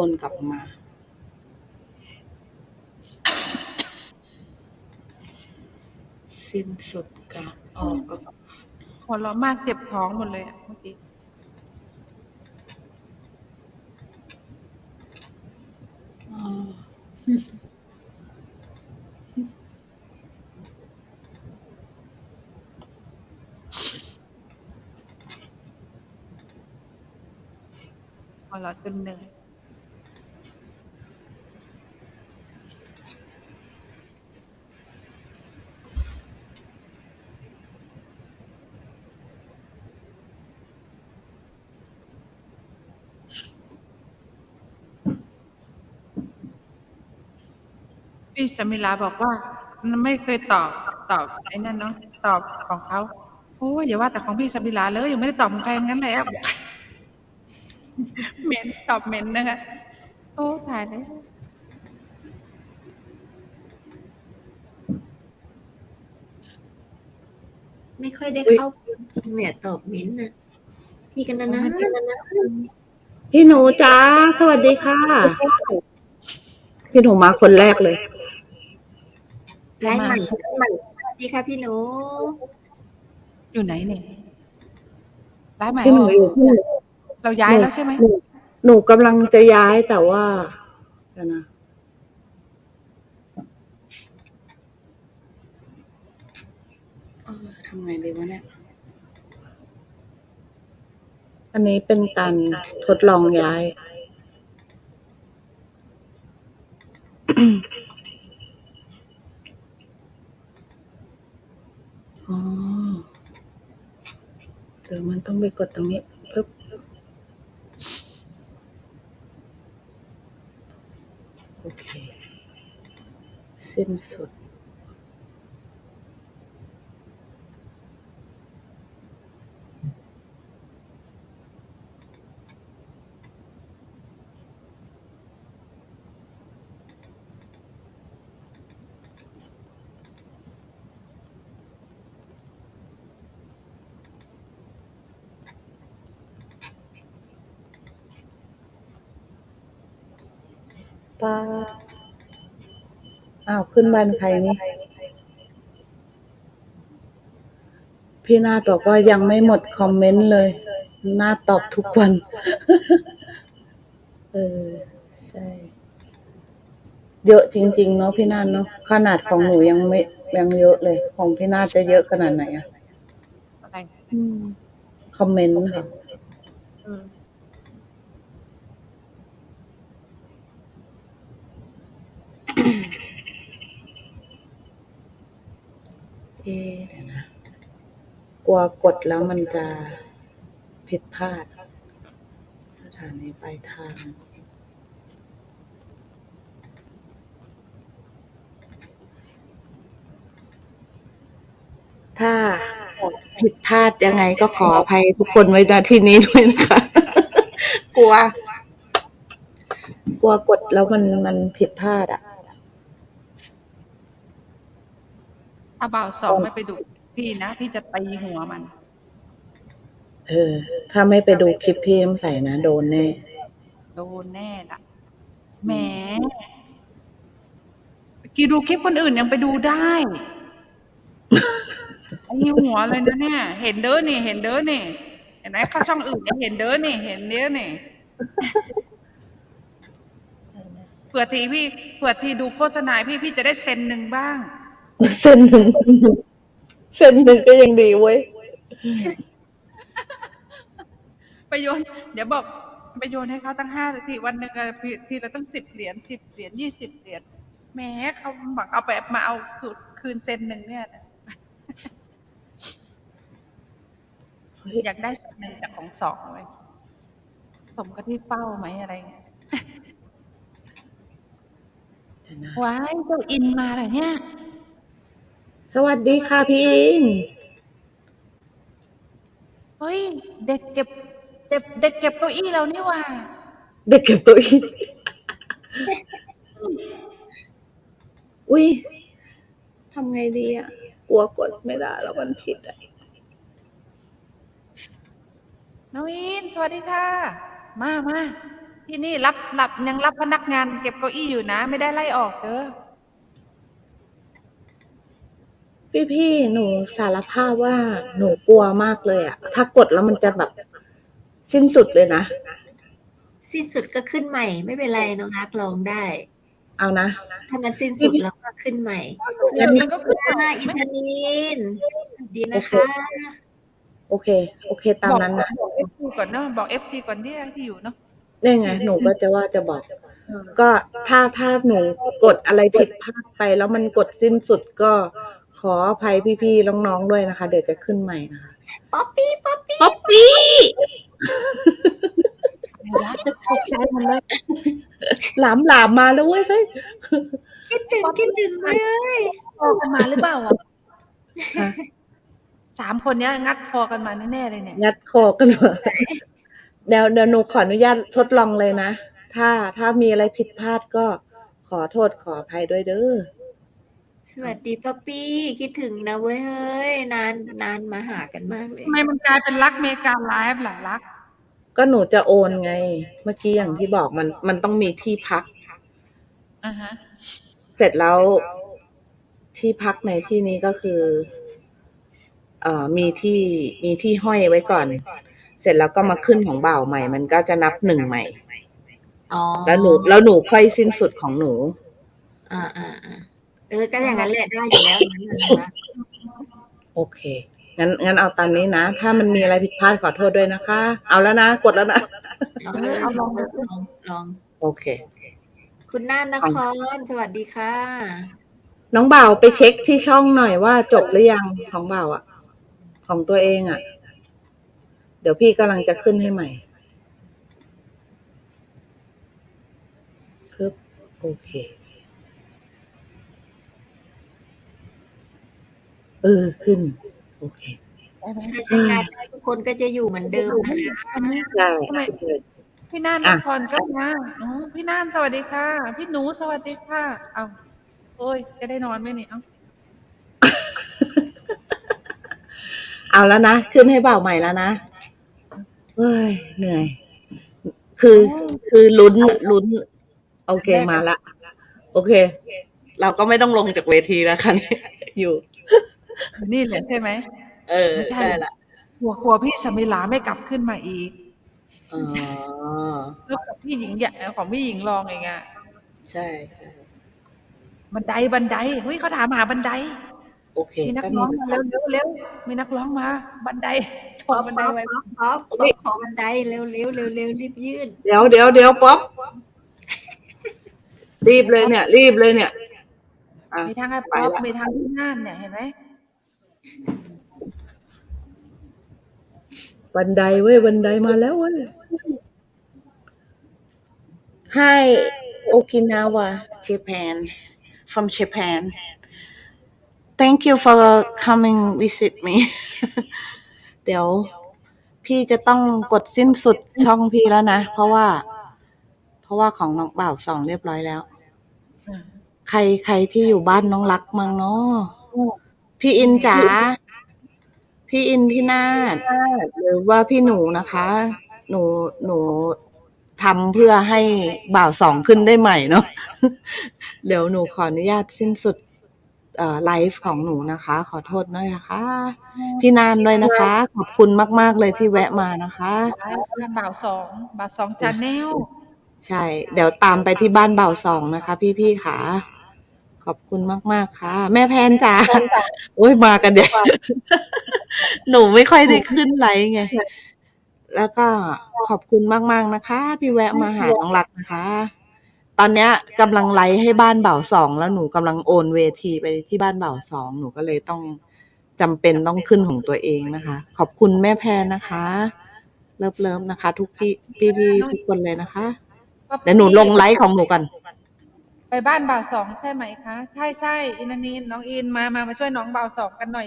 อนกลับมา สิ้นสุดการออกก็หัวเราะมากเจ็บท้องหมดเลยอะเมื่อกี้อ๋อหัวเราะจนเหนื่อย พี่สมิลาบอกว่า ไม่เคยตอบตอบไอ้นั่นเนาะตอบของเขาโอ้ยอย่าว่าแต่ของพี่สมิลาเลยยังไม่ได้ตอบของใครงั้นแล้วเมนตอบเมนนะคะโอ้ถ่ายเลยไม่ค่อยได้เข้าจริงเนี่ยตอบเม้นต์น่ะพี่กันนะนะนะนะพี่หนูจ้าสวัสดีค่ะ พี่หนูมาคนแรกเลย ไลฟ์ใหม่ไลฟ์ใหม่สวัสดีค่ะพี่หนู อยู่ไหนเนี่ยร้ายใหม่พี่หนูอยู่ที่หนูเราย้ายแล้วใช่ไหมหนูหนูกำลังจะย้ายแต่ว่าเดี๋ยวนะเออทำไงดีวะเนี่ย อันนี้เป็นการทดลองย้าย เดี๋ยวมันต้องไปกดตรงนี้ปึ๊บโอเค สิ้นสุด ป้าอ้าว ขึ้นบ้านใครนี่ พี่นาฏบอกว่ายังไม่หมดคอมเมนต์เลยนาฏตอบทุกวัน เออ ใช่ เยอะจริง ๆ เนาะพี่นาฏเนาะ ขนาดของหนูยังไม่ยังเยอะเลย ของพี่นาฏจะเยอะขนาดไหนอะอะไรอืมคอมเมนต์ค่ะ เอ๊ะเดี๋ยวนะ กลัวกดแล้วมันจะผิดพลาด สถานีปลายทางถ้าผิดพลาดยังไงก็ขออภัยทุกคนไว้ณที่นี้ด้วยนะคะ กลัว กลัวกดแล้วมันมันผิดพลาดอะ ถ้าบ่าวสองไม่ไปดูพี่นะพี่จะตีหัวมัน เออ ถ้าไม่ไปดูคลิปพี่น้ำใสนะ โดนแน่ โดนแน่ละแหมเมื่อกี้ดูคลิปคนอื่นยังไปดูได้ไอ้หัวเลยนะเนี่ย เห็นเด้อนี่ เห็นเด้อนี่ เห็นไหมเข้าช่องอื่นยังเห็นเด้อนี่ เห็นเด้อนี่เผื่อทีพี่เผื่อทีดูโฆษณาพี่พี่จะได้เซนหนึ่งบ้าง เส้นหนึ่งเส้นหนึ่งก็ยังดีเว้ยไปโยนเดี๋ยวบอกไปโยนให้เขาตั้งห้าทีวันหนึ่งอะทีทีละตั้งสิบเหรียญสิบเหรียญยี่สิบเหรียญแหม้เขาหวังเอาไปมาเอาคืนคืนเซนหนึ่งเนี่ยนะเฮ้ยอยากได้เซนหนึ่งจากของสองไว้ยสมกับที่เป้าไหมอะไรเงี้ยเดี๋ยวนะว้ายเจ้าอินมาเหรอเนี่ย สวัสดีค่ะพี่อินเฮ้ย เด็กเก็บเด็กเด็กเก็บเก้าอี้เรานี่หว่า เด็กเก็บตัวอีกอุ้ยทำไงดีอะ กลัวกดไม่ได้แล้วมันผิดอะน้องอินสวัสดีค่ะ มามาที่นี่รับรับยังรับพนักงาน เก็บเก้าอี้อยู่นะ ไม่ได้ไล่ออกเด้อ พี่พี่ๆหนูสารภาพว่าหนูกลัวมากเลยอะถ้ากดแล้วมันจะแบบสิ้นสุดเลยนะ สิ้นสุดก็ขึ้นใหม่ ไม่เป็นไรน้องอาร์ตลองได้ เอานะ ถ้ามันสิ้นสุดแล้วก็ขึ้นใหม่สเดี๋วัยวสดีมันก็ขึ้นค่ะอินทนินสวัสดีนะคะ โอเค โอเค ตามนั้นนะบอกเอฟซีก่อนเนาะบอกเอฟซีก่อนที่ที่อยู่เนาะนี่ไง หนูก็จะว่าจะบอกเออก็ถ้าถ้าหนูกดอะไรผิดพลาดไป แล้วมันกดสิ้นสุดก็ ขออภัยพี่ๆน้องๆด้วยนะคะ เดี๋ยวจะขึ้นใหม่นะคะป๊อปปี้ป๊อปปี้ป๊อปปี้ตกใจหมดเลยหลามหลามมาแล้วเว้ยเฮ้ยคิดถึงคิดถึงเลยคอกันมาหรือเปล่าอะฮะสามคนเนี้ย งัดคอกันมาแน่ๆเลยเนี่ย งัดคอกันมาเดี๋ยวเดี๋ยวหนูขออนุญาตทดลองเลยนะ ถ้าถ้ามีอะไรผิดพลาดก็ขอโทษขออภัยด้วยเด้อ สวัสดีป๊อปปี้คิดถึงนะเว้ยเฮ้ย นานนานมาหากันมากเลย ทำไมมันกลายเป็นรักเมกาไลฟ์หล่ะรัก ก็หนูจะโอนไง เมื่อกี้อย่างที่บอกมันมันต้องมีที่พัก อ่าฮะ เสร็จแล้วที่พักในที่นี้ก็คือ เอ่อมีที่มีที่ห้อยไว้ก่อน เสร็จแล้วก็มาขึ้นของบ่าวใหม่ มันก็จะนับหนึ่งใหม่ อ๋อแล้วหนูแล้วหนูค่อยสิ้นสุดของหนู อ่าอ่าอ่า เออ ก็อย่างนั้นแหละได้อยู่แล้วนั้นน่ะนะ โอเค งั้นงั้นเอาตามนี้นะ ถ้ามันมีอะไรผิดพลาดขอโทษด้วยนะคะ เอาแล้วนะ กดแล้วนะลองเลยเอาลองลองลอง โอเค คุณน่านนคร สวัสดีค่ะ น้องบ่าวไปเช็คที่ช่องหน่อยว่าจบหรือยังของบ่าวอะของตัวเองอะเดี๋ยวพี่กำลังจะขึ้นให้ใหม่ครับโอเค เออขึ้น โอเคได้ไหมถ้าใช้งานได้ทุกคนก็จะอยู่เหมือนเดิมนะคะอันนี้ใช่ทำไมพี่น่านนอะครก็มาอ๋อพี่น่านสวัสดีค่ะ พี่หนูสวัสดีค่ะ เอาโอ้ย จะได้นอนไหมเนี่ยเอาเอาแล้วนะ ขึ้นให้บ่าวใหม่แล้วนะเฮ้ยเหนื่อย คือคือลุ้นลุ้น โอเคมาละ โอเค เราก็ไม่ต้องลงจากเวทีแล้วค่ะเนี่ยอยู่ นี่แหละใช่ไหมเออไม่ใช่ได้ละกลัวกลัวพี่สมิลาไม่กลับขึ้นมาอีกอ๋อแล้วกับพี่หญิงใหญ่ของพี่หญิงรองเองอะใช่ใช่บันไดบันไดเฮ้ยเขาถามหาบันไดโอเคมีนักแป๊บร้องงมาเร็วเร็วเร็วมีนักร้องมา บันไดชป๊อมปบันไดป๊อปไว้ป๊อปป๊อปป๊อปขอบันไดเร็วเร็วเร็วเร็วรีบยื่นเดี๋ยวเดี๋ยวเดี๋ยวป๊อปรีบเลยเนี่ย รีบเลยเนี่ยอะมีทางไอ้ไปป๊อปละมีทางพี่น่านเนี่ยเห็นไหม บันไดเว้ยบันไดมาแล้วเว้ย Hi Okinawa Japan from Japan Thank you for coming visit me เดี๋ยวพี่จะต้องกดสิ้นสุดช่องพี่แล้วนะ เพราะว่า เพราะว่าของน้องบ่าวสองเรียบร้อยแล้วอะใครใครที่อยู่บ้านน้องรักมั้งเนาะ พี่อินจ๋าพี่อินพี่นาดหรือว่าพี่หนูนะคะ หนูหนูทำเพื่อให้บ่าวสองขึ้นได้ใหม่เนาะเดี๋ยวหนูขออนุญาตสิ้นสุดเอ่อไลฟ์ของหนูนะคะ ขอโทษด้วยนะคะ พี่นานด้วยนะคะ ขอบคุณมาก ๆ เลยที่แวะมานะคะบ้านบ่าวสองบ่าวสองจานแนลใช่ เดี๋ยวตามไปที่บ้านเบาสองนะคะ พี่ๆค่ะข อบคุณมาก ๆ ค่ะ แม่แพนจ๋าโอ้ยมากันเดี๋ยวหนูไม่ค่อยได้ขึ้นไลฟ์ไง แล้วก็ขอบคุณมาก ๆ นะคะ ที่แวะมาหาน้องรักนะคะ ตอนเนี้ยกำลังไลฟ์ให้บ้านเบาสองแล้วหนูกำลังโอนเวทีไปที่บ้านเบาสองหนูก็เลยต้องจำเป็นต้องขึ้นของตัวเองนะคะ ขอบคุณแม่แพนนะคะ เลิฟเลิฟๆนะคะ ทุกพี่พี่ๆทุกคนเลยนะคะเดี๋ยวหนูลงไลฟ์ของหนูกัน ไปบ้านบ่าวสองใช่ไหมคะ ใช่ใช่อินทนินน้องอินมามามาช่วยน้องบ่าวสองกันหน่อยเ